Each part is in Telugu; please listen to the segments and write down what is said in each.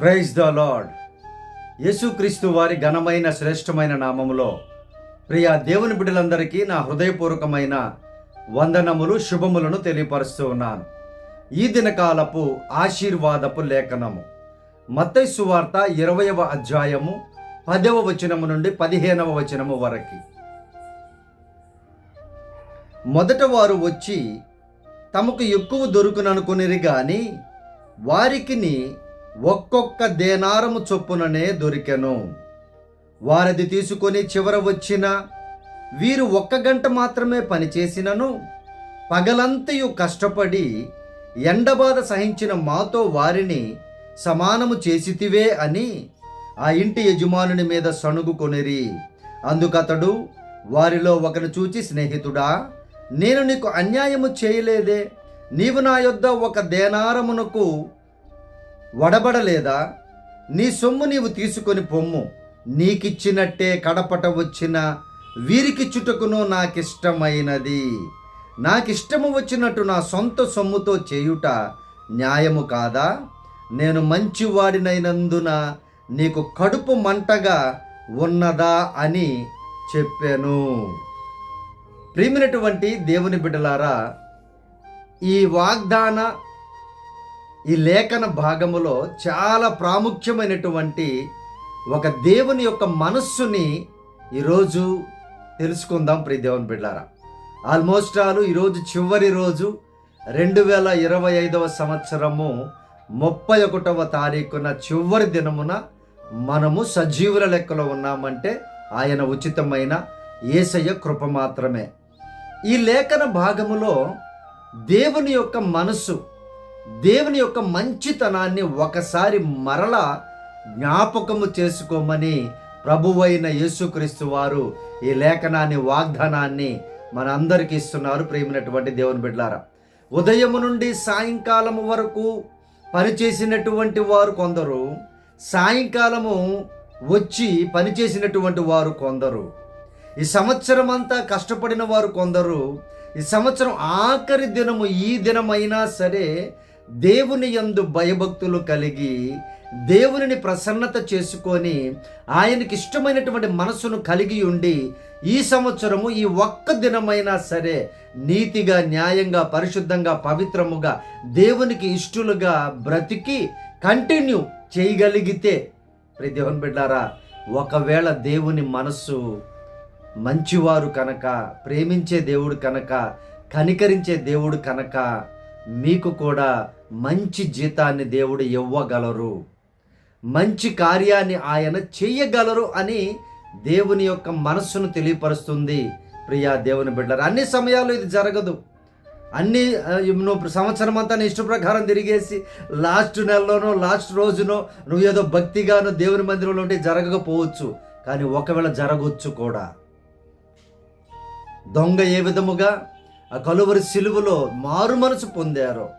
ప్రైజ్ ద లార్డ్ యేసుక్రీస్తు వారి ఘనమైన శ్రేష్టమైన నామములో ప్రియ దేవుని బిడ్డలందరికీ నా హృదయపూర్వకమైన వందనములు శుభములను తెలియపరుస్తూ ఉన్నాను. ఈ దినకాలపు ఆశీర్వాదపు లేఖనము. మత్తైసు సువార్త ఇరవయవ అధ్యాయము పదవ వచనము నుండి పదిహేనవ వచనము వరకు. మొదట వారు వచ్చి తమకు ఎక్కువ దొరుకుననుకునిరి కానీ వారికిని ఒక్కొక్క దేనారము చొప్పుననే దొరికెను. వారది తీసుకొని చివర వచ్చిన వీరు ఒక్క గంట మాత్రమే పనిచేసినను. పగలంతయు కష్టపడి ఎండబాధ సహించిన మాతో వారిని సమానము చేసితివే అని ఆ ఇంటి యజమానుని మీద సణుగు కొనిరి. అందుకతడు వారిలో ఒకను చూచి స్నేహితుడా నేను నీకు అన్యాయము చేయలేదే. నీవు నా యొద్ద ఒక దేనారమునకు వడబడలేదా? నీ సొమ్ము నీవు తీసుకొని పొమ్ము. నీకిచ్చినట్టే కడపట వచ్చిన వీరికి చుటకును నాకిష్టమైనది. నాకిష్టము వచ్చినట్టు నా సొంత సొమ్ముతో చేయుట న్యాయము కాదా? నేను మంచివాడినైనందున నీకు కడుపు మంటగా ఉన్నదా అని చెప్పాను. ప్రియమైనటువంటి దేవుని బిడ్డలారా ఈ వాగ్దాన ఈ లేఖన భాగములో చాలా ప్రాముఖ్యమైనటువంటి ఒక దేవుని యొక్క మనస్సుని ఈరోజు తెలుసుకుందాం ప్రియ దేవుని బిడ్డారా. ఆల్మోస్ట్ ఆల్ ఈరోజు చివరి రోజు రెండు వేల ఇరవై ఐదవ సంవత్సరము ముప్పై ఒకటవ తారీఖున చివరి దినమున మనము సజీవుల లెక్కలో ఉన్నామంటే ఆయన ఉచితమైన ఏసయ్య కృప మాత్రమే. ఈ లేఖన భాగములో దేవుని యొక్క మనస్సు దేవుని యొక్క మంచితనాన్ని ఒకసారి మరల జ్ఞాపకము చేసుకోమని ప్రభువైన యేసుక్రీస్తు వారు ఈ లేఖనాన్ని వాగ్దానాన్ని మన అందరికీ ఇస్తున్నారు. ప్రేమినటువంటి దేవుని బిడ్డారా ఉదయము నుండి సాయంకాలము వరకు పనిచేసినటువంటి వారు కొందరు సాయంకాలము వచ్చి పనిచేసినటువంటి వారు కొందరు ఈ సంవత్సరం అంతా కష్టపడిన వారు కొందరు ఈ సంవత్సరం ఆఖరి దినము ఈ దినమైనా సరే దేవుని యందు భయభక్తులు కలిగి దేవునిని ప్రసన్నత చేసుకొని ఆయనకి ఇష్టమైనటువంటి మనసును కలిగి ఉండి ఈ సంవత్సరము ఈ ఒక్క దినమైనా సరే నీతిగా న్యాయంగా పరిశుద్ధంగా పవిత్రముగా దేవునికి ఇష్టలుగా బ్రతికి కంటిన్యూ చేయగలిగితే ప్రతి దేవుని బిడ్డారా ఒకవేళ దేవుని మనస్సు మంచివారు కనుక ప్రేమించే దేవుడు కనుక కనికరించే దేవుడు కనుక మీకు కూడా మంచి జీతాన్ని దేవుడు ఇవ్వగలరు. మంచి కార్యాన్ని ఆయన చేయగలరు అని దేవుని యొక్క మనస్సును తెలియపరుస్తుంది. ప్రియా దేవుని బిడ్డలు అన్ని సమయాల్లో ఇది జరగదు. అన్ని నువ్వు సంవత్సరం అంతా ఇష్ట ప్రకారం తిరిగేసి లాస్ట్ నెలలోనో లాస్ట్ రోజునో నువ్వు ఏదో భక్తిగానో దేవుని మందిరంలో ఉంటే జరగకపోవచ్చు. కానీ ఒకవేళ జరగవచ్చు కూడా. దొంగ ఏ విధముగా ఆ కలువరి సిలువలో మారు మనసు పొందారో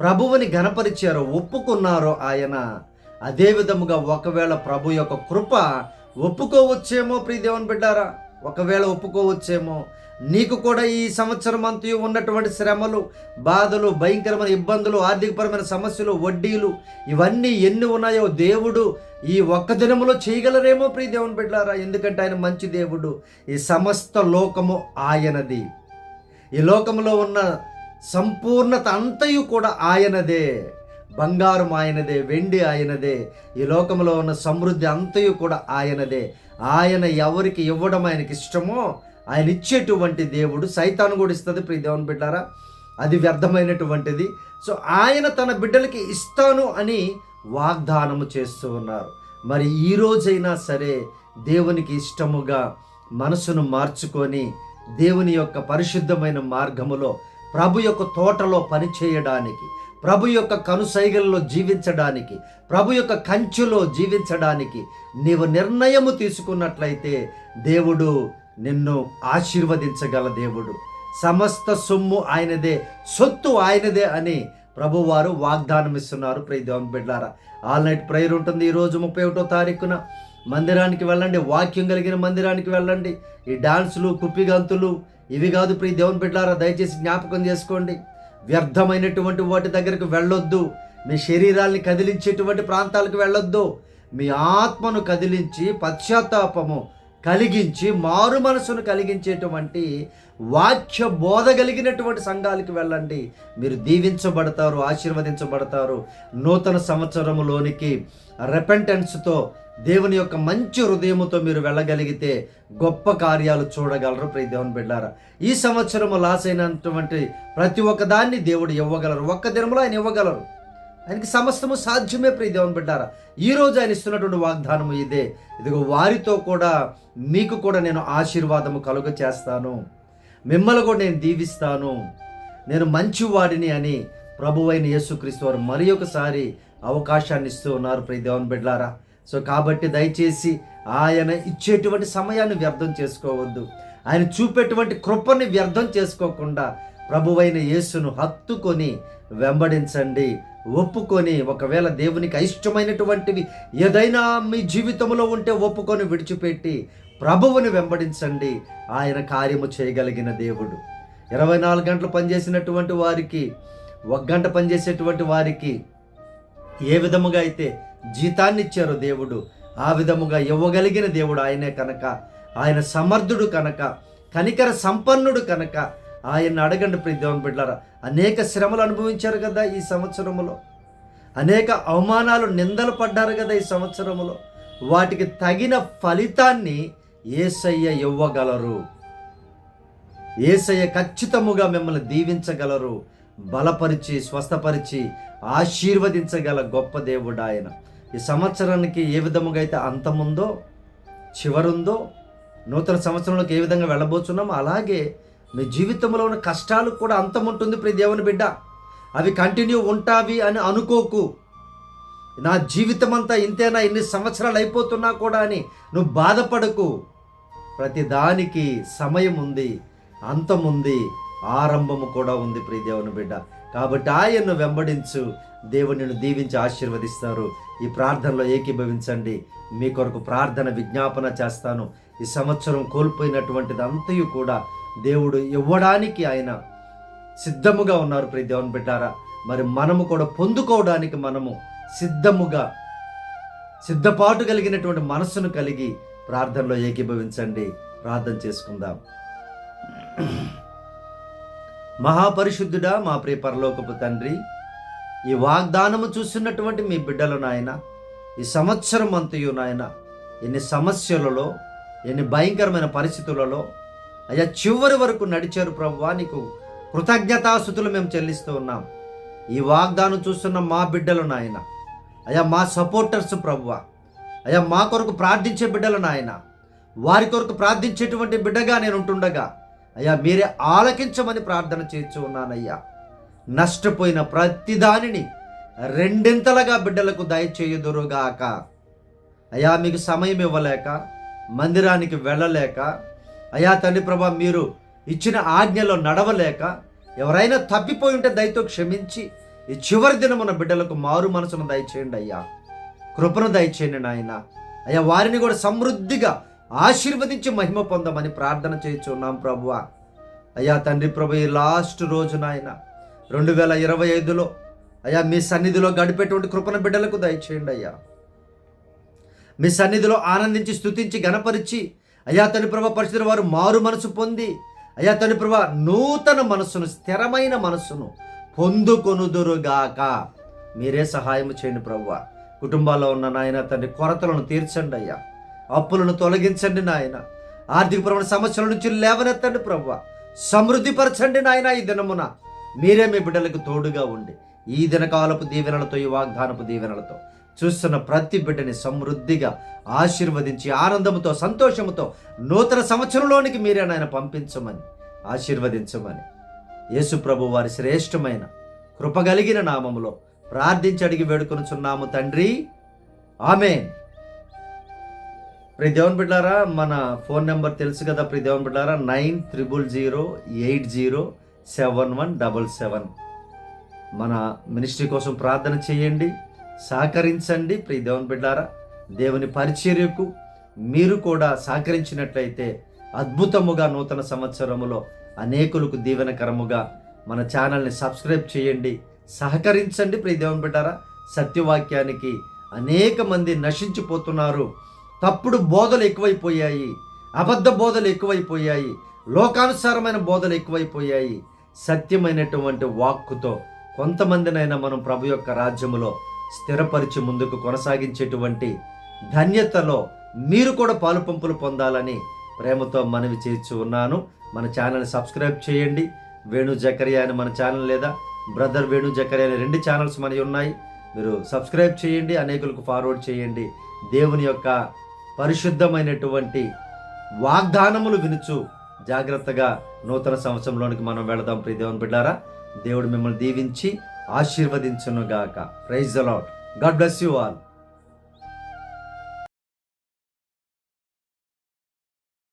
ప్రభువుని గణపరిచారో ఒప్పుకున్నారో ఆయన. అదే విధముగా ఒకవేళ ప్రభు యొక్క కృప ఒప్పుకోవచ్చేమో ప్రియ దేవుని బిడ్డారా? ఒకవేళ ఒప్పుకోవచ్చేమో. నీకు కూడా ఈ సంవత్సరం అంతయు ఉన్నటువంటి శ్రమలు బాధలు భయంకరమైన ఇబ్బందులు ఆర్థికపరమైన సమస్యలు వడ్డీలు ఇవన్నీ ఎన్ని ఉన్నాయో దేవుడు ఈ ఒక్క దినములో చేయగలరేమో ప్రియ దేవుని బిడ్డారా? ఎందుకంటే ఆయన మంచి దేవుడు. ఈ సమస్త లోకము ఆయనది. ఈ లోకంలో ఉన్న సంపూర్ణత అంతయు కూడా ఆయనదే బంగారం ఆయనదే వెండి ఆయనదే ఈ లోకంలో ఉన్న సమృద్ధి అంతయు కూడా ఆయనదే. ఆయన ఎవరికి ఇవ్వడం ఆయనకి ఇష్టమో ఆయన ఇచ్చేటువంటి దేవుడు సైతాను కూడా ఇస్తుంది. ప్రియ దేవుని బిడ్డారా అది వ్యర్థమైనటువంటిది. సో ఆయన తన బిడ్డలకి ఇస్తాను అని వాగ్దానము చేస్తూ ఉన్నారు. మరి ఈ రోజైనా సరే దేవునికి ఇష్టముగా మనసును మార్చుకొని దేవుని యొక్క పరిశుద్ధమైన మార్గములో ప్రభు యొక్క తోటలో పనిచేయడానికి ప్రభు యొక్క కనుసైగల్లో జీవించడానికి ప్రభు యొక్క కంచులో జీవించడానికి నీవు నిర్ణయము తీసుకున్నట్లయితే దేవుడు నిన్ను ఆశీర్వదించగల దేవుడు. సమస్త సొమ్ము ఆయనదే సొత్తు ఆయనదే అని ప్రభువారు వాగ్దానం ఇస్తున్నారు ప్రియ బిడ్డారా ఆల్ నైట్ ప్రేయర్ ఉంటుంది ఈరోజు ముప్పై ఒకటో తారీఖున. మందిరానికి వెళ్ళండి వాక్యం కలిగిన మందిరానికి వెళ్ళండి. ఈ డాన్సులు కుప్పిగంతులు ఇవి కాదు ప్రియ దేవుని బిడ్డారా దయచేసి జ్ఞాపకం చేసుకోండి. వ్యర్థమైనటువంటి వాటి దగ్గరికి వెళ్ళొద్దు. మీ శరీరాల్ని కదిలించేటువంటి ప్రాంతాలకు వెళ్ళొద్దు. మీ ఆత్మను కదిలించి పశ్చాత్తాపము కలిగించి మారు మనసును కలిగించేటువంటి వాక్య బోధ కలిగినటువంటి సంఘాలకు వెళ్ళండి. మీరు దీవించబడతారు ఆశీర్వదించబడతారు. నూతన సంవత్సరములోనికి రెపెంటెన్స్తో దేవుని యొక్క మంచి హృదయముతో మీరు వెళ్ళగలిగితే గొప్ప కార్యాలు చూడగలరు. ప్రియ దేవుని బిడ్డారా ఈ సంవత్సరము లాస్ అయినటువంటి ప్రతి ఒక్క దాన్ని దేవుడు ఇవ్వగలరు. ఒక్క దినములో ఆయన ఇవ్వగలరు. ఆయనకి సమస్తము సాధ్యమే ప్రియ దేవుని బిడ్డారా. ఈ రోజు ఆయన ఇస్తున్నటువంటి వాగ్దానము ఇదే. ఇదిగో వారితో కూడా మీకు కూడా నేను ఆశీర్వాదము కలుగ చేస్తాను. మిమ్మల్ని కూడా నేను దీవిస్తాను. నేను మంచివాడిని అని ప్రభువైన యేసుక్రీస్తు వారు మరి ఒకసారి అవకాశాన్ని ఇస్తూ ఉన్నారు. ప్రియ దేవుని బిడ్డారా సో కాబట్టి దయచేసి ఆయన ఇచ్చేటువంటి సమయాన్ని వ్యర్థం చేసుకోవద్దు. ఆయన చూపేటువంటి కృపని వ్యర్థం చేసుకోకుండా ప్రభువైన యేసును హత్తుకొని వెంబడించండి. ఒప్పుకొని ఒకవేళ దేవునికి అయిష్టమైనటువంటివి ఏదైనా మీ జీవితంలో ఉంటే ఒప్పుకొని విడిచిపెట్టి ప్రభువుని వెంబడించండి. ఆయన కార్యము చేయగలిగిన దేవుడు. ఇరవై నాలుగు గంటలు పనిచేసినటువంటి వారికి ఒక గంట పనిచేసేటువంటి వారికి ఏ విధముగా అయితే జీతాన్నిచ్చారు దేవుడు. ఆ విధముగా ఇవ్వగలిగిన దేవుడు ఆయనే కనుక. ఆయన సమర్థుడు కనుక. కనికర సంపన్నుడు కనుక. ఆయన అడగండి ప్రియ దేవుని బిడ్డారా అనేక శ్రమలు అనుభవించారు కదా ఈ సంవత్సరములో. అనేక అవమానాలు నిందలు పడ్డారు కదా ఈ సంవత్సరములో. వాటికి తగిన ఫలితాన్ని ఏసయ్య ఇవ్వగలరు. ఏసయ్య ఖచ్చితముగా మిమ్మల్ని దీవించగలరు. బలపరిచి స్వస్థపరిచి ఆశీర్వదించగల గొప్ప దేవుడు ఆయన. ఈ సంవత్సరానికి ఏ విధముగా అయితే అంతముందో చివరుందో నూతన సంవత్సరంలోకి ఏ విధంగా వెళ్ళబోతున్నామో అలాగే మీ జీవితంలో ఉన్న కష్టాలు కూడా అంతం ఉంటుంది ప్రియ దేవుని బిడ్డ. అవి కంటిన్యూ ఉంటావి అని అనుకోకు. నా జీవితం అంతా ఇంతేనా? ఇన్ని సంవత్సరాలు అయిపోతున్నా కూడా అని నువ్వు బాధపడకు. ప్రతి దానికి సమయం ఉంది అంతం ఉంది ఆరంభము కూడా ఉంది ప్రియ దేవుని బిడ్డ. కాబట్టి ఆయన్ను వెంబడించు. దేవుని నిన్ను దీవించి ఆశీర్వదిస్తారు. ఈ ప్రార్థనలో ఏకీభవించండి. మీ కొరకు ప్రార్థన విజ్ఞాపన చేస్తాను. ఈ సంవత్సరం కోల్పోయినటువంటిది అంతయు కూడా దేవుడు ఇవ్వడానికి ఆయన సిద్ధముగా ఉన్నారు ప్రతి దేవుని బిడ్డారా. మరి మనము కూడా పొందుకోవడానికి మనము సిద్ధముగా సిద్ధపాటు కలిగినటువంటి మనస్సును కలిగి ప్రార్థనలో ఏకీభవించండి. ప్రార్థన చేసుకుందాం. మహాపరిశుద్ధుడా మా ప్రియ పరలోకపు తండ్రి ఈ వాగ్దానము చూస్తున్నటువంటి మీ బిడ్డలు నాయన ఈ సంవత్సరం అంతయు నాయన ఎన్ని సమస్యలలో ఎన్ని భయంకరమైన పరిస్థితులలో అయ్యా చివరి వరకు నడిచారు ప్రభువా నీకు కృతజ్ఞతాస్థుతులు మేము చెల్లిస్తూ ఉన్నాం. ఈ వాగ్దానం చూస్తున్న మా బిడ్డలు నాయన అయ్యా మా సపోర్టర్స్ ప్రభువా అయ్యా మా కొరకు ప్రార్థించే బిడ్డలు నాయన వారి కొరకు ప్రార్థించేటువంటి బిడ్డగా నేను ఉంటుండగా అయ్యా మీరే ఆలకించమని ప్రార్థన చేస్తూ ఉన్నానయ్యా. నష్టపోయిన ప్రతి దానిని రెండింతలుగా బిడ్డలకు దయచేయుదురుగాక. అయ్యా మీకు సమయం ఇవ్వలేక మందిరానికి వెళ్ళలేక అయ్యా తండ్రి ప్రభా మీరు ఇచ్చిన ఆజ్ఞలో నడవలేక ఎవరైనా తప్పిపోయి ఉంటే దయతో క్షమించి ఈ చివరి దినమున బిడ్డలకు మారు మనసును దయచేయండి అయ్యా. కృపను దయచేయండి నాయన. అయ్యా వారిని కూడా సమృద్ధిగా ఆశీర్వదించి మహిమ పొందమని ప్రార్థన చేయించున్నాం ప్రభువ. అయ్యా తండ్రి ప్రభు ఈ లాస్ట్ రోజు నాయనా రెండు వేల ఇరవై ఐదులో అయ్యా మీ సన్నిధిలో గడిపేటువంటి కృపణ బిడ్డలకు దయచేయండి అయ్యా. మీ సన్నిధిలో ఆనందించి స్తుతించి గణపరిచి అయ్యా తని ప్రభ పరిస్థితుల వారు మారు మనసు పొంది అయ్యా తని ప్రభ నూతన మనస్సును స్థిరమైన మనస్సును పొందుకొనుదురుగాక. మీరే సహాయం చేయండి ప్రభు కుటుంబాల్లో ఉన్న నాయన తండ్రి కొరతలను తీర్చండి అయ్యా. అప్పులను తొలగించండి నాయన. ఆర్థికపరమైన సమస్యల నుంచి లేవనెత్తండి ప్రభు సమృద్ధిపరచండి నాయన ఈ దినమున. మీరే మీ బిడ్డలకు తోడుగా ఉండి ఈ దినకాలపు దీవెనలతో ఈ వాగ్దానపు దీవెనలతో చూస్తున్న ప్రతి బిడ్డని సమృద్ధిగా ఆశీర్వదించి ఆనందముతో సంతోషముతో నూతన సంవత్సరంలోనికి మీరే నాయన పంపించమని ఆశీర్వదించమని యేసుప్రభు వారి శ్రేష్టమైన కృపగలిగిన నామములో ప్రార్థించి అడిగి వేడుకొనుచున్నాము తండ్రి. ఆమె ప్రి దేవుని బిడ్డారా మన ఫోన్ నెంబర్ తెలుసు కదా ప్రి దేవన్ బిడ్డారా nine triple zero eight zero seven one double seven. మన మినిస్ట్రీ కోసం ప్రార్థన చేయండి సహకరించండి ప్రియ దేవుని బిడ్డారా. దేవుని పరిచర్యకు మీరు కూడా సహకరించినట్లయితే అద్భుతముగా నూతన సంవత్సరములో అనేకులకు దీవెనకరముగా మన ఛానల్ని సబ్స్క్రైబ్ చేయండి సహకరించండి ప్రియ దేవుని బిడ్డారా. సత్యవాక్యానికి అనేక మంది నశించిపోతున్నారు. తప్పుడు బోధలు ఎక్కువైపోయాయి అబద్ధ బోధలు ఎక్కువైపోయాయి లోకానుసారమైన బోధలు ఎక్కువైపోయాయి. సత్యమైనటువంటి వాక్కుతో కొంతమందినైనా మనం ప్రభు యొక్క రాజ్యములో స్థిరపరిచి ముందుకు కొనసాగించేటువంటి ధన్యతలో మీరు కూడా పాలు పంపులు పొందాలని ప్రేమతో మనవి చేర్చి ఉన్నాను. మన ఛానల్ని సబ్స్క్రైబ్ చేయండి. వేణు జకరియా అని మన ఛానల్ లేదా బ్రదర్ వేణు జకరియా అనే రెండు ఛానల్స్ మనవి ఉన్నాయి. మీరు సబ్స్క్రైబ్ చేయండి అనేకులకు ఫార్వర్డ్ చేయండి. దేవుని యొక్క పరిశుద్ధమైనటువంటి వాగ్దానములు వినుచు జాగ్రత్తగా నూతన సంవత్సరంలోనికి మనం వెళదాం. ప్రియ దేవుని బిడ్డారా దేవుడు మిమ్మల్ని దీవించి ఆశీర్వదించును గాక praise a lot God bless you all